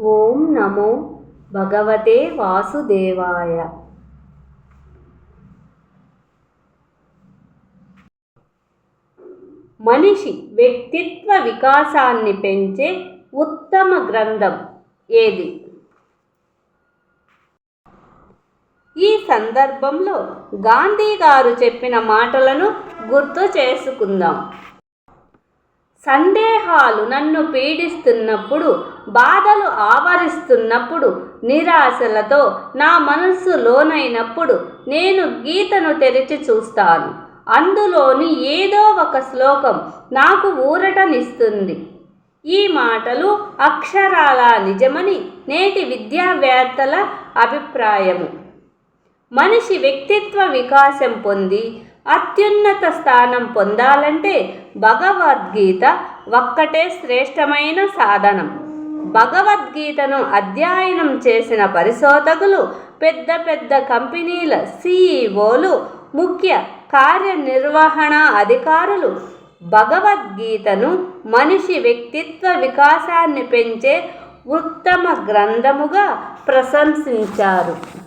ఓం నమో భగవతే వాసుదేవాయ. మనిషి వ్యక్తిత్వ వికాసాన్ని పెంచే ఉత్తమ గ్రంథం ఏది? ఈ సందర్భంలో గాంధీ గారు చెప్పిన మాటలను గుర్తు చేసుకుందాం. సందేహాలు నన్ను పీడిస్తున్నప్పుడు బాధలు ఆవరిస్తున్నప్పుడు నిరాశలతో నా మనస్సు లోనైనప్పుడు నేను గీతను తెరిచి చూస్తాను. అందులోని ఏదో ఒక శ్లోకం నాకు ఊరటనిస్తుంది. ఈ మాటలు అక్షరాల నిజమని నేటి విద్యావేత్తల అభిప్రాయము. మనిషి వ్యక్తిత్వ వికాసం పొంది అత్యున్నత స్థానం పొందాలంటే భగవద్గీత ఒక్కటే శ్రేష్టమైన సాధనం. భగవద్గీతను అధ్యయనం చేసిన పరిశోధకులు పెద్ద పెద్ద కంపెనీల సిఇఓలు ముఖ్య కార్యనిర్వహణ అధికారులు. భగవద్గీతను మనిషి వ్యక్తిత్వ వికాసాన్ని పెంచే ఉత్తమ గ్రంథముగా ప్రశంసించారు.